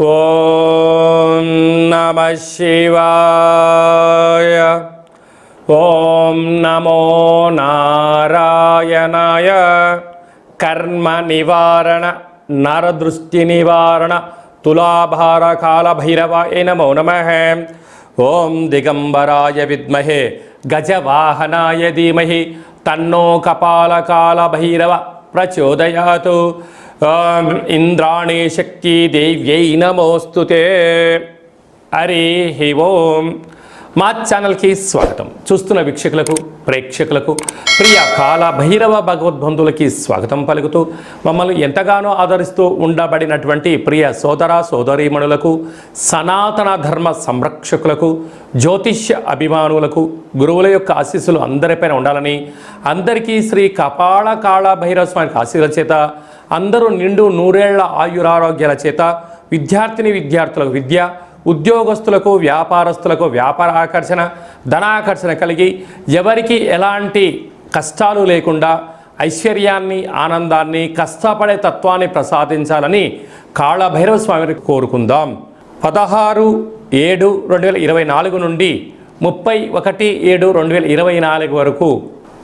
ఓం నమ శివాయ. ఓం నమో నారాయణాయ. కర్మ నివారణ నరదృష్టి నివారణ తులాభార కాళభైరవాయ నమో నమ. ఓం దిగంబరాయ విద్మహే గజవాహనాయ ధీమహి తన్నో కపాలకాళభైరవ ప్రచోదయాతు. ఇంద్రాణి శక్తి దేవ్యై నమోస్తుతే అరే హి ఓం. మా ఛానల్కి స్వాగతం. చూస్తున్న వీక్షకులకు ప్రేక్షకులకు ప్రియ కాల భైరవ భగవద్బంధులకి స్వాగతం పలుకుతూ మమ్మల్ని ఎంతగానో ఆదరిస్తూ ఉండబడినటువంటి ప్రియ సోదర సోదరీమణులకు సనాతన ధర్మ సంరక్షకులకు జ్యోతిష్య అభిమానులకు గురువుల యొక్క ఆశీస్సులు అందరిపైన ఉండాలని అందరికీ శ్రీ కపాళ కాళ భైరవ స్వామికి ఆశీర్వచేత చేత అందరూ నిండు నూరేళ్ళ ఆయురారోగ్యాల చేత విద్యార్థిని విద్యార్థులకు విద్య ఉద్యోగస్తులకు వ్యాపారస్తులకు వ్యాపార ఆకర్షణ ధనాకర్షణ కలిగి ఎవరికి ఎలాంటి కష్టాలు లేకుండా ఐశ్వర్యాన్ని ఆనందాన్ని కష్టపడే తత్వాన్ని ప్రసాదించాలని కాళభైరవ స్వామిని కోరుకుందాం. పదహారు ఏడు రెండు వేల ఇరవై నాలుగు నుండి ముప్పై ఒకటి ఏడు రెండు వేల ఇరవై నాలుగు వరకు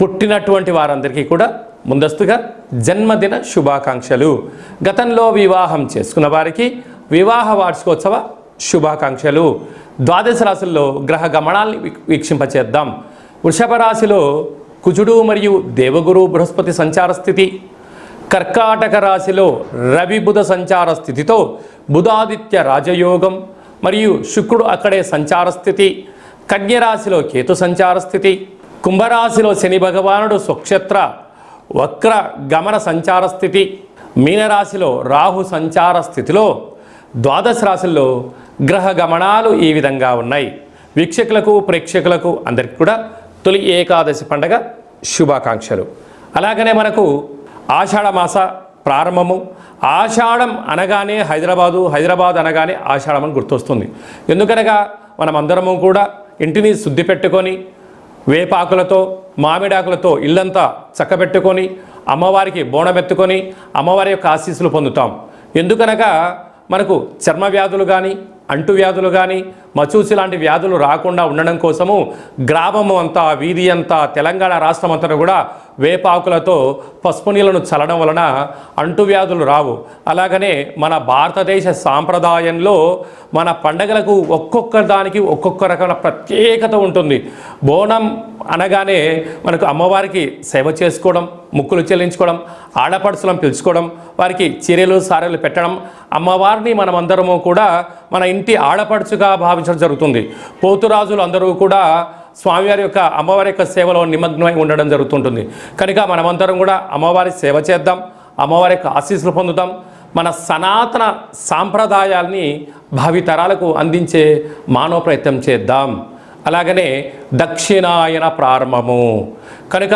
పుట్టినటువంటి వారందరికీ కూడా ముందస్తుగా జన్మదిన శుభాకాంక్షలు. గతంలో వివాహం చేసుకున్న వారికి వివాహ వార్షికోత్సవ శుభాకాంక్షలు. ద్వాదశ రాశుల్లో గ్రహ గమనాల్ని వీక్షింపచేద్దాం. వృషభ రాశిలో కుజుడు మరియు దేవగురు బృహస్పతి సంచార స్థితి. కర్కాటక రాశిలో రవి బుధ సంచార స్థితితో బుధాదిత్య రాజయోగం మరియు శుక్రుడు అక్కడే సంచార స్థితి. కన్యరాశిలో కేతు సంచార స్థితి. కుంభరాశిలో శని భగవానుడు స్వక్షేత్ర వక్ర గమన సంచార స్థితి. మీనరాశిలో రాహు సంచార స్థితిలో ద్వాదశ రాశుల్లో గ్రహ గమనాలు ఈ విధంగా ఉన్నాయి. వీక్షకులకు ప్రేక్షకులకు అందరికీ కూడా తొలి ఏకాదశి పండగ శుభాకాంక్షలు. అలాగనే మనకు ఆషాఢమాస ప్రారంభము. ఆషాఢం అనగానే హైదరాబాదు హైదరాబాద్ అనగానే ఆషాఢం అని గుర్తొస్తుంది. ఎందుకనగా మనమందరము కూడా ఇంటిని శుద్ధి పెట్టుకొని వేపాకులతో మామిడాకులతో ఇల్లంతా చక్కబెట్టుకొని అమ్మవారికి బోనమెత్తుకొని అమ్మవారి యొక్క ఆశీస్సులు పొందుతాం. ఎందుకనగా మనకు చర్మ వ్యాధులు కానీ అంటు వ్యాధులు కానీ మచూసి లాంటి వ్యాధులు రాకుండా ఉండడం కోసము గ్రామము అంతా వీధి అంతా తెలంగాణ రాష్ట్రం అంతా కూడా వేపాకులతో పసుపు నీళ్ళను చల్లడం వలన అంటువ్యాధులు రావు. అలాగనే మన భారతదేశ సాంప్రదాయంలో మన పండగలకు ఒక్కొక్క దానికి ఒక్కొక్క రకమైన ప్రత్యేకత ఉంటుంది. బోనం అనగానే మనకు అమ్మవారికి సేవ చేసుకోవడం ముక్కులు చెల్లించుకోవడం ఆడపడుచులను పిలుచుకోవడం వారికి చీరలు సారెలు పెట్టడం అమ్మవారిని మనమందరము కూడా మన ఇంటి ఆడపడుచుగా భావించడం జరుగుతుంది. పోతురాజులు అందరూ కూడా స్వామివారి యొక్క అమ్మవారి యొక్క సేవలో నిమగ్నమై ఉండడం జరుగుతుంటుంది. కనుక మనమందరం కూడా అమ్మవారి సేవ చేద్దాం అమ్మవారి యొక్క ఆశీస్సులు పొందుతాం మన సనాతన సాంప్రదాయాల్ని భావితరాలకు అందించే మానవ ప్రయత్నం చేద్దాం. అలాగనే దక్షిణాయన ప్రారంభము. కనుక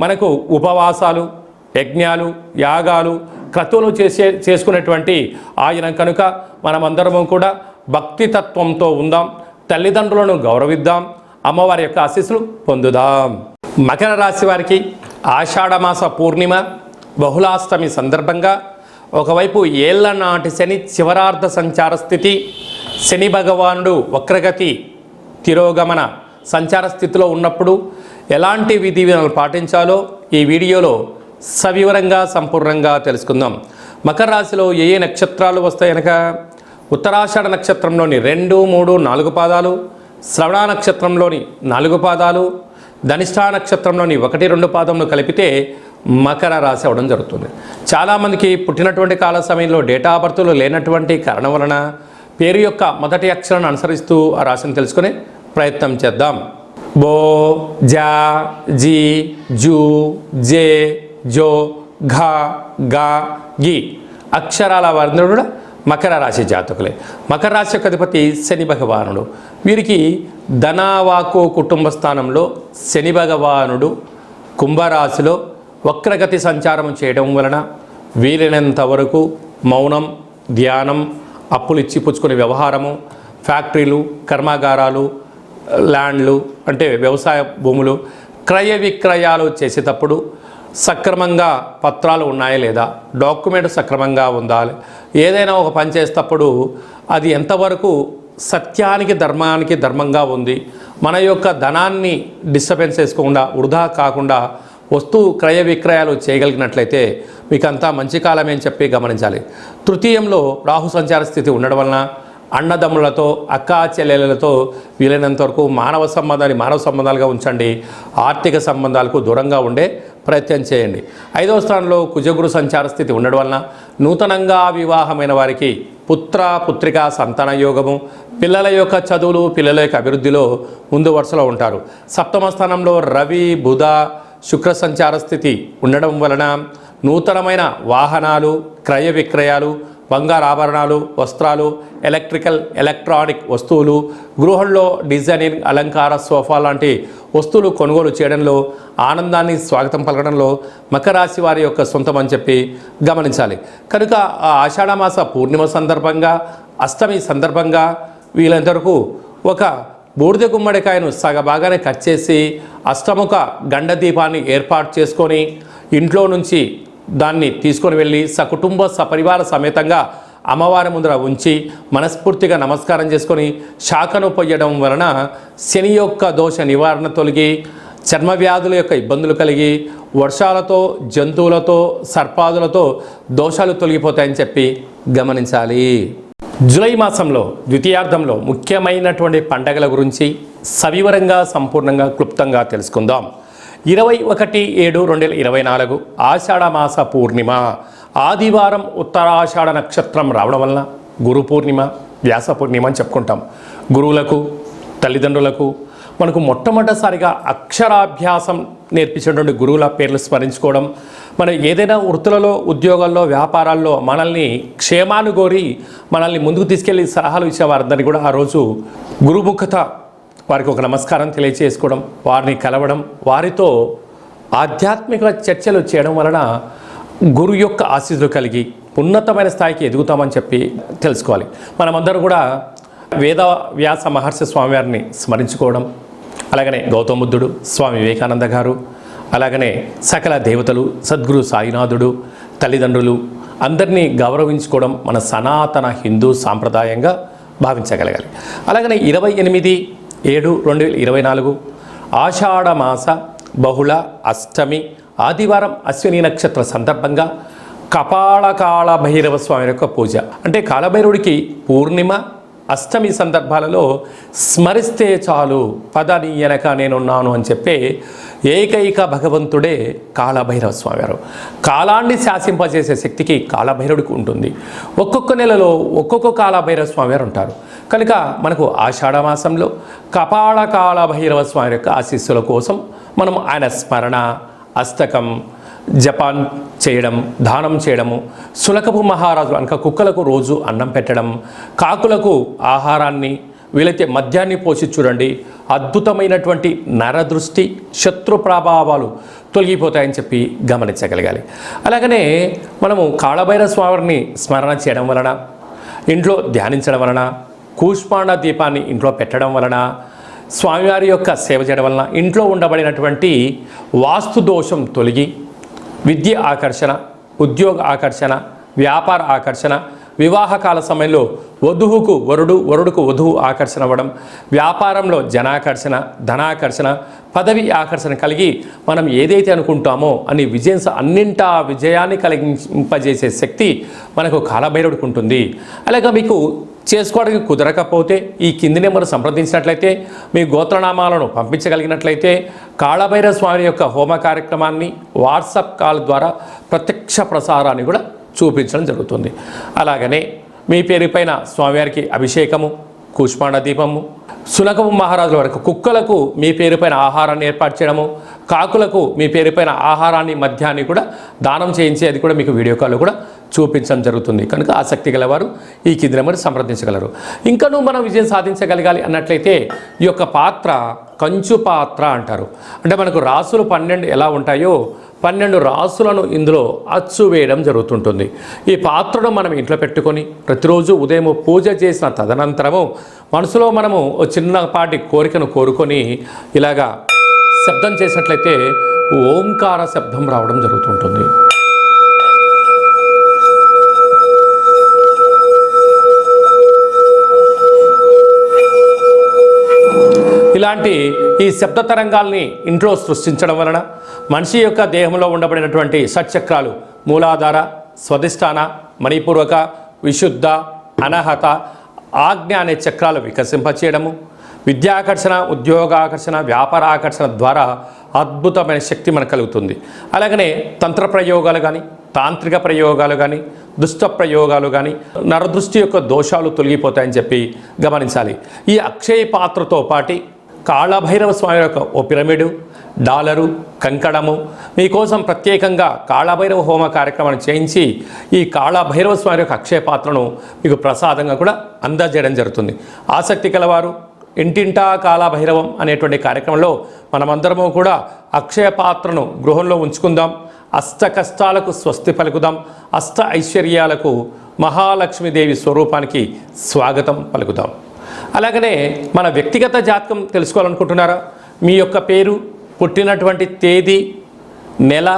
మనకు ఉపవాసాలు యజ్ఞాలు యాగాలు క్రతువులు చేసే చేసుకునేటువంటి ఆయన కనుక మనమందరము కూడా భక్తి తత్వంతో ఉందాం తల్లిదండ్రులను గౌరవిద్దాం అమ్మవారి యొక్క ఆశీస్సులు పొందుదాం. మకర రాశి వారికి ఆషాఢమాస పూర్ణిమ బహుళాష్టమి సందర్భంగా ఒకవైపు ఏళ్ళ నాటి శని చివరార్ధ సంచార స్థితి శని భగవానుడు వక్రగతి తిరోగమన సంచార స్థితిలో ఉన్నప్పుడు ఎలాంటి విధి విధానాలు పాటించాలో ఈ వీడియోలో సవివరంగా సంపూర్ణంగా తెలుసుకుందాం. మకర రాశిలో ఏ ఏ నక్షత్రాలు వస్తాయనక ఉత్తరాషాఢ నక్షత్రంలోని రెండు మూడు నాలుగు పాదాలు శ్రవణ నక్షత్రంలోని నాలుగు పాదాలు ధనిష్ఠా నక్షత్రంలోని ఒకటి రెండు పాదములు కలిపితే మకర రాశి అవ్వడం జరుగుతుంది. చాలామందికి పుట్టినటువంటి కాల సమయంలో డేటా ఆఫ్ బర్త్లు లేనటువంటి కారణం వలన పేరు యొక్క మొదటి అక్షరాన్ని అనుసరిస్తూ ఆ రాశిని తెలుసుకునే ప్రయత్నం చేద్దాం. బో జా జీ జూ జే జో ఘ గా గి అక్షరాల వారందరూ కూడా మకర రాశి జాతకులే. మకర రాశి యొక్క అధిపతి శని భగవానుడు. వీరికి ధనావాకు కుటుంబ స్థానంలో శని భగవానుడు కుంభరాశిలో వక్రగతి సంచారం చేయడం వలన వీలైనంత వరకు మౌనం ధ్యానం అప్పులు ఇచ్చి పుచ్చుకునే వ్యవహారము ఫ్యాక్టరీలు కర్మాగారాలు ల్యాండ్లు అంటే వ్యవసాయ భూములు క్రయ విక్రయాలు చేసేటప్పుడు సక్రమంగా పత్రాలు ఉన్నాయా లేదా డాక్యుమెంట్ సక్రమంగా ఉందా ఏదైనా ఒక పని చేసేటప్పుడు అది ఎంతవరకు సత్యానికి ధర్మానికి ధర్మంగా ఉంది. మన యొక్క ధనాన్ని డిస్టర్బెన్స్ చేసుకోకుండా వృధా కాకుండా వస్తువు క్రయ విక్రయాలు చేయగలిగినట్లయితే మీకు అంతా మంచి కాలమే అని చెప్పి గమనించాలి. తృతీయంలో రాహు సంచార స్థితి ఉండడం వలన అన్నదమ్ములతో అక్కా చెల్లెలతో వీలైనంత వరకు మానవ సంబంధాన్ని మానవ సంబంధాలుగా ఉంచండి. ఆర్థిక సంబంధాలకు దూరంగా ఉండే ప్రయత్నం చేయండి. ఐదవ స్థానంలో కుజగురు సంచార స్థితి ఉండడం వలన నూతనంగా వివాహమైన వారికి పుత్ర పుత్రిక సంతాన యోగము పిల్లల యొక్క చదువులు పిల్లల యొక్క అభివృద్ధిలో ముందు వరుసలో ఉంటారు. సప్తమ స్థానంలో రవి బుధ శుక్ర సంచార స్థితి ఉండడం వలన నూతనమైన వాహనాలు క్రయ విక్రయాలు బంగారు ఆభరణాలు వస్త్రాలు ఎలక్ట్రికల్ ఎలక్ట్రానిక్ వస్తువులు గృహంలో డిజైనింగ్ అలంకార సోఫా లాంటి వస్తువులు కొనుగోలు చేయడంలో ఆనందాన్ని స్వాగతం పలకడంలో మకర రాశి వారి యొక్క సొంతం అని చెప్పి గమనించాలి. కనుక ఆ ఆషాఢమాస పూర్ణిమ సందర్భంగా అష్టమి సందర్భంగా వీళ్ళంతవరకు ఒక బూడిద గుమ్మడికాయను సగ బాగానే కట్ చేసి అష్టముఖ గండ దీపాన్ని ఏర్పాటు చేసుకొని ఇంట్లో నుంచి దాన్ని తీసుకొని వెళ్ళి సకుటుంబ సపరివార సమేతంగా అమ్మవారి ముందర ఉంచి మనస్ఫూర్తిగా నమస్కారం చేసుకొని శాఖను పొయ్యడం వలన శని యొక్క దోష నివారణ తొలగి చర్మ వ్యాధుల యొక్క ఇబ్బందులు కలిగి వర్షాలతో జంతువులతో సర్పాదులతో దోషాలు తొలగిపోతాయని చెప్పి గమనించాలి. జూలై మాసంలో ద్వితీయార్థంలో ముఖ్యమైనటువంటి పండగల గురించి సవివరంగా సంపూర్ణంగా క్లుప్తంగా తెలుసుకుందాం. ఇరవై ఒకటి ఏడు రెండు వేల ఇరవై నాలుగు ఆషాఢమాస పూర్ణిమ. ఆదివారం ఉత్తరాషాఢ నక్షత్రం రావడం వలన గురు పూర్ణిమ వ్యాస పూర్ణిమ అని చెప్పుకుంటాం. గురువులకు తల్లిదండ్రులకు మనకు మొట్టమొదటిసారిగా అక్షరాభ్యాసం నేర్పించినటువంటి గురువుల పేర్లు స్మరించుకోవడం మన ఏదైనా వృత్తులలో ఉద్యోగాల్లో వ్యాపారాల్లో మనల్ని క్షేమాను కోరి మనల్ని ముందుకు తీసుకెళ్ళి సలహాలు ఇచ్చే వారందరినీ కూడా ఆ రోజు గురుముఖత వారికి ఒక నమస్కారం తెలియచేసుకోవడం వారిని కలవడం వారితో ఆధ్యాత్మిక చర్చలు చేయడం వలన గురు యొక్క ఆశీస్సులు కలిగి ఉన్నతమైన స్థాయికి ఎదుగుతామని చెప్పి తెలుసుకోవాలి. మనమందరం కూడా వేద వ్యాస మహర్షి స్వామివారిని స్మరించుకోవడం అలాగనే గౌతమ బుద్ధుడు స్వామి వివేకానంద గారు అలాగనే సకల దేవతలు సద్గురు సాయినాథుడు తల్లిదండ్రులు అందరినీ గౌరవించుకోవడం మన సనాతన హిందూ సాంప్రదాయంగా భావించగలగాలి. అలాగనే ఇరవై ఎనిమిది ఏడు రెండు వేల ఇరవై నాలుగు. ఆషాఢమాస బహుళ అష్టమి ఆదివారం అశ్విని నక్షత్ర సందర్భంగా కపాల కాళ భైరవ స్వామి యొక్క పూజ. అంటే కాలభైరవుడికి పూర్ణిమ అష్టమి సందర్భాలలో స్మరిస్తే చాలు పదని వెనక నేనున్నాను అని చెప్పే ఏకైక భగవంతుడే కాళభైరవ స్వామి వారు కాలాన్ని శాసింపజేసే శక్తికి కాళభైరవుడికి ఉంటుంది. ఒక్కొక్క నెలలో ఒక్కొక్క కాళభైరవ స్వామి వారు ఉంటారు. కనుక మనకు ఆషాఢ మాసంలో కపాళ భైరవ స్వామి యొక్క ఆశీస్సుల కోసం మనం ఆయన స్మరణ అస్తకం జపాన్ చేయడం దానం చేయడము సులకపు మహారాజు అనక కుక్కలకు రోజు అన్నం పెట్టడం కాకులకు ఆహారాన్ని వీలైతే మద్యాన్ని పోసి చూడండి. అద్భుతమైనటువంటి నరదృష్టి శత్రు ప్రభావాలు తొలగిపోతాయని చెప్పి గమనించగలగాలి. అలాగనే మనము కాళభైర స్వామిని స్మరణ చేయడం వలన ఇంట్లో ధ్యానించడం వలన కూష్పాండ దీపాన్ని ఇంట్లో పెట్టడం వలన స్వామివారి యొక్క సేవ చేయడం వలన ఇంట్లో ఉండబడినటువంటి వాస్తు దోషం తొలగి విద్య ఆకర్షణ ఉద్యోగ ఆకర్షణ వ్యాపార ఆకర్షణ వివాహకాల సమయంలో వధువుకు వరుడు వరుడుకు వధువు ఆకర్షణ అవ్వడం వ్యాపారంలో జనాకర్షణ ధనాకర్షణ పదవి ఆకర్షణ కలిగి మనం ఏదైతే అనుకుంటామో అని విజయం అన్నింటా విజయాన్ని కలిగింపజేసే శక్తి మనకు కాలభైరవుడికి ఉంటుంది. అలాగే మీకు చేసుకోవడానికి కుదరకపోతే ఈ కింది నెంబర్ సంప్రదించినట్లయితే మీ గోత్రనామాలను పంపించగలిగినట్లయితే కాళభైర స్వామి యొక్క హోమ కార్యక్రమాన్ని వాట్సాప్ కాల్ ద్వారా ప్రత్యక్ష ప్రసారాన్ని కూడా చూపించడం జరుగుతుంది. అలాగనే మీ పేరుపైన స్వామివారికి అభిషేకము కూష్మాండ దీపము సునకము మహారాజుల వరకు కుక్కలకు మీ పేరుపైన ఆహారాన్ని ఏర్పాటు చేయడము కాకులకు మీ పేరుపైన ఆహారాన్ని మద్యాన్ని కూడా దానం చేయించే అది కూడా మీకు వీడియో కాల్లో కూడా చూపించడం జరుగుతుంది. కనుక ఆసక్తి గలవారు ఈ కింది నెంబర్ సంప్రదించగలరు. ఇంకనూ మనం విజయం సాధించగలగాలి అన్నట్లయితే ఈ యొక్క పాత్ర కంచు పాత్ర అంటారు. అంటే మనకు రాసులు పన్నెండు ఎలా ఉంటాయో పన్నెండు రాసులను ఇందులో అచ్చు వేయడం జరుగుతుంటుంది. ఈ పాత్రను మనం ఇంట్లో పెట్టుకొని ప్రతిరోజు ఉదయం పూజ చేసిన తదనంతరము మనసులో మనము చిన్నపాటి కోరికను కోరుకొని ఇలాగా శబ్దం చేసినట్లయితే ఓంకార శబ్దం రావడం జరుగుతుంటుంది. ఇలాంటి ఈ శబ్ద తరంగాల్ని ఇంట్లో సృష్టించడం వలన మనిషి యొక్క దేహంలో ఉండబడినటువంటి షట్చక్రాలు మూలాధార స్వధిష్టాన మణిపూర్వక విశుద్ధ అనహత ఆజ్ఞ అనే చక్రాలు వికసింపచేయడము విద్యాకర్షణ ఉద్యోగాకర్షణ వ్యాపార ఆకర్షణ ద్వారా అద్భుతమైన శక్తి మనకు కలుగుతుంది. అలాగనే తంత్ర ప్రయోగాలు కానీ తాంత్రిక ప్రయోగాలు కానీ దుష్ట ప్రయోగాలు కానీ నరదృష్టి యొక్క దోషాలు తొలగిపోతాయని చెప్పి గమనించాలి. ఈ అక్షయ పాత్రతో పాటి కాళభైరవ స్వామి యొక్క ఓ పిరమిడు డాలరు కంకణము. మీకోసం ప్రత్యేకంగా కాళభైరవ హోమ కార్యక్రమాన్ని చేయించి ఈ కాళభైరవ స్వామి యొక్క అక్షయ పాత్రను మీకు ప్రసాదంగా కూడా అందజేయడం జరుగుతుంది. ఆసక్తి కలవారు ఇంటింటా కాళభైరవం అనేటువంటి కార్యక్రమంలో మనమందరము కూడా అక్షయ పాత్రను గృహంలో ఉంచుకుందాం. అష్ట కష్టాలకు స్వస్తి పలుకుదాం. అష్ట ఐశ్వర్యాలకు మహాలక్ష్మీదేవి స్వరూపానికి స్వాగతం పలుకుదాం. అలాగనే మన వ్యక్తిగత జాతకం తెలుసుకోవాలనుకుంటున్నారా? మీ యొక్క పేరు పుట్టినటువంటి తేదీ నెల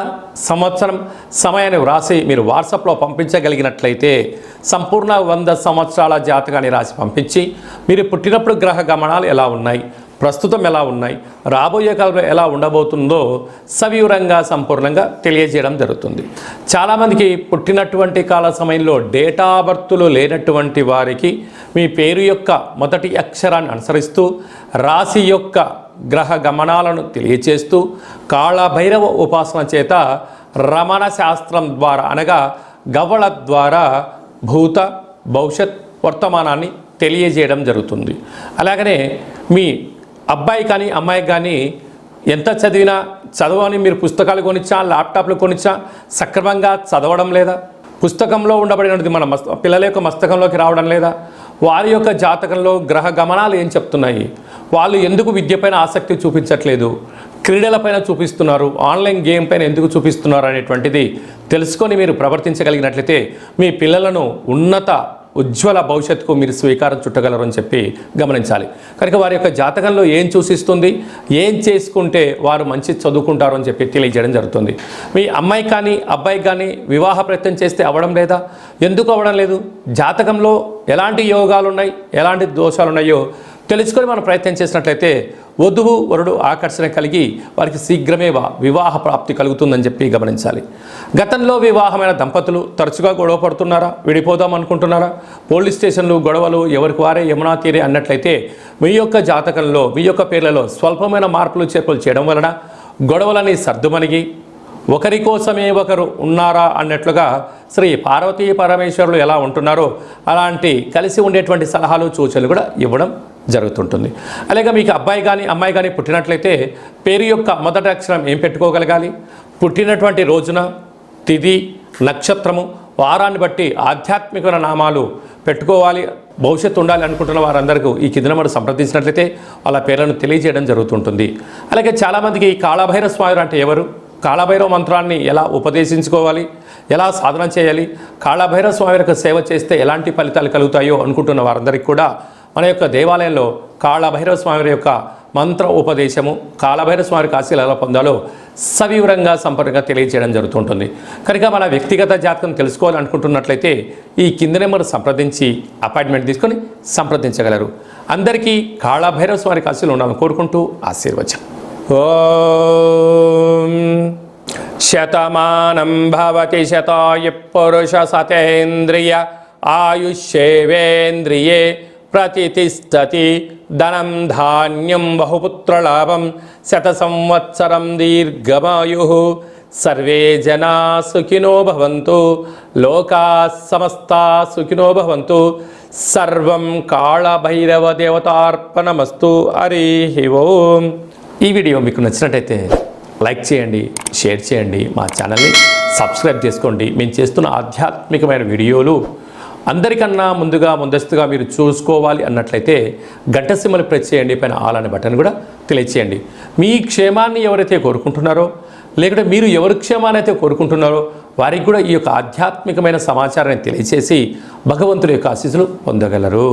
సంవత్సరం సమయాన్ని వ్రాసి మీరు వాట్సాప్లో పంపించగలిగినట్లయితే సంపూర్ణ వంద సంవత్సరాల జాతకాన్ని రాసి పంపించి మీరు పుట్టినప్పుడు గ్రహ గమనాలు ఎలా ఉన్నాయి? ప్రస్తుతం ఎలా ఉన్నాయి? రాబోయే కాలంలో ఎలా ఉండబోతుందో సవివరంగా సంపూర్ణంగా తెలియజేయడం జరుగుతుంది. చాలామందికి పుట్టినటువంటి కాల సమయంలో డేటా బర్తులు లేనటువంటి వారికి మీ పేరు యొక్క మొదటి అక్షరాన్ని అనుసరిస్తూ రాశి యొక్క గ్రహ గమనాలను తెలియచేస్తూ కాళభైరవ ఉపాసన చేత రమణ శాస్త్రం ద్వారా అనగా గవళ ద్వారా భూత భవిష్యత్ వర్తమానాన్ని తెలియజేయడం జరుగుతుంది. అలాగనే మీ అబ్బాయి కానీ అమ్మాయి కానీ ఎంత చదివినా చదవని మీరు పుస్తకాలు కొనిచ్చా ల్యాప్టాప్లు కొనిచ్చా సక్రమంగా చదవడం లేదా? పుస్తకంలో ఉండబడినది మన మస్త పిల్లల యొక్క మస్తకంలోకి రావడం లేదా? వారి యొక్క జాతకంలో గ్రహ గమనాలు ఏం చెప్తున్నాయి? వాళ్ళు ఎందుకు విద్యపైన ఆసక్తి చూపించట్లేదు? క్రీడలపైన చూపిస్తున్నారు ఆన్లైన్ గేమ్ పైన ఎందుకు చూపిస్తున్నారు అనేటువంటిది తెలుసుకొని మీరు ప్రవర్తించగలిగినట్లయితే మీ పిల్లలను ఉన్నత ఉజ్వల భవిష్యత్తుకు మీరు స్వీకారం చుట్టగలరు అని చెప్పి గమనించాలి. కనుక వారి యొక్క జాతకంలో ఏం సూచిస్తుంది ఏం చేసుకుంటే వారు మంచి చదువుకుంటారు అని చెప్పి తెలియజేయడం జరుగుతుంది. మీ అమ్మాయి కానీ అబ్బాయి కానీ వివాహ ప్రయత్నం చేస్తే అవ్వడం లేదా? ఎందుకు అవ్వడం లేదు? జాతకంలో ఎలాంటి యోగాలు ఉన్నాయి ఎలాంటి దోషాలు ఉన్నాయో తెలుసుకొని మనం ప్రయత్నం చేసినట్లయితే వధువు వరుడు ఆకర్షణ కలిగి వారికి శీఘ్రమే వివాహ ప్రాప్తి కలుగుతుందని చెప్పి గమనించాలి. గతంలో వివాహమైన దంపతులు తరచుగా గొడవ పడుతున్నారా? విడిపోదాం అనుకుంటున్నారా? పోలీస్ స్టేషన్లు గొడవలు ఎవరికి వారే యమునా తీరే అన్నట్లయితే మీ యొక్క జాతకంలో మీ యొక్క పేర్లలో స్వల్పమైన మార్పులు చేర్పులు చేయడం వలన గొడవలని సర్దుమణిగి ఒకరి కోసమే ఒకరు ఉన్నారా అన్నట్లుగా శ్రీ పార్వతీ పరమేశ్వరులు ఎలా ఉంటున్నారో అలాంటి కలిసి ఉండేటువంటి సలహాలు సూచనలు కూడా ఇవ్వడం జరుగుతుంటుంది. అలాగే మీకు అబ్బాయి కానీ అమ్మాయి కానీ పుట్టినట్లయితే పేరు యొక్క మొదటి అక్షరం ఏం పెట్టుకోగలగాలి? పుట్టినటువంటి రోజున తిది నక్షత్రము వారాన్ని బట్టి ఆధ్యాత్మికమైన నామాలు పెట్టుకోవాలి. భవిష్యత్తు ఉండాలి అనుకుంటున్న వారందరికీ ఈ కింద మనం సంప్రదించినట్లయితే వాళ్ళ పేర్లను తెలియజేయడం జరుగుతుంటుంది. అలాగే చాలామందికి ఈ కాళభైరవ స్వామి అంటే ఎవరు? కాళభైరవ మంత్రాన్ని ఎలా ఉపదేశించుకోవాలి? ఎలా సాధన చేయాలి? కాళభైరవ స్వామి యొక్క సేవ చేస్తే ఎలాంటి ఫలితాలు కలుగుతాయో అనుకుంటున్న వారందరికీ కూడా మన యొక్క దేవాలయంలో కాళభైరవ స్వామి యొక్క మంత్ర ఉపదేశము కాళభైరవ స్వామి ఆశీలు ఎలా పొందాలో సవివరంగా సంపూర్ణంగా తెలియజేయడం జరుగుతుంటుంది. కనుక మన వ్యక్తిగత జాతకం తెలుసుకోవాలనుకుంటున్నట్లయితే ఈ కింద నెంబర్ సంప్రదించి అపాయింట్మెంట్ తీసుకొని సంప్రదించగలరు. అందరికీ కాళభైరవ స్వామి ఆశీలు ఉండాలని కోరుకుంటూ ఆశీర్వచనం. ఓం శతమానం భవతి శతాయు పురుష సతేంద్రియ ఆయుష్యేవేంద్రియే ప్రతిష్టతి ధనం ధాన్యం బహుపుత్రలాభం శత సంవత్సరం దీర్ఘమాయు. సర్వే జనా సుఖినో భవంతు లోకా సమస్తా సుఖినో భవంతు. సర్వం కాళభైరవ దేవతార్పణమస్తు హరి ఓం. ఈ వీడియో మీకు నచ్చినట్టయితే లైక్ చేయండి షేర్ చేయండి మా ఛానల్ని సబ్స్క్రైబ్ చేసుకోండి. మేము చేస్తున్న ఆధ్యాత్మికమైన వీడియోలు అందరికన్నా ముందుగా ముందస్తుగా మీరు చూసుకోవాలి అన్నట్లయితే గంట సింబల్ ప్రెస్ చేయండి పైన ఆల్ అనే బటన్ కూడా తెలియచేయండి. మీ క్షేమాన్ని ఎవరైతే కోరుకుంటున్నారో లేకుంటే మీరు ఎవరి క్షేమాన్ని అయితే కోరుకుంటున్నారో వారికి కూడా ఈ యొక్క ఆధ్యాత్మికమైన సమాచారాన్ని తెలియచేసి భగవంతుడి యొక్క ఆశీస్సులు పొందగలరు.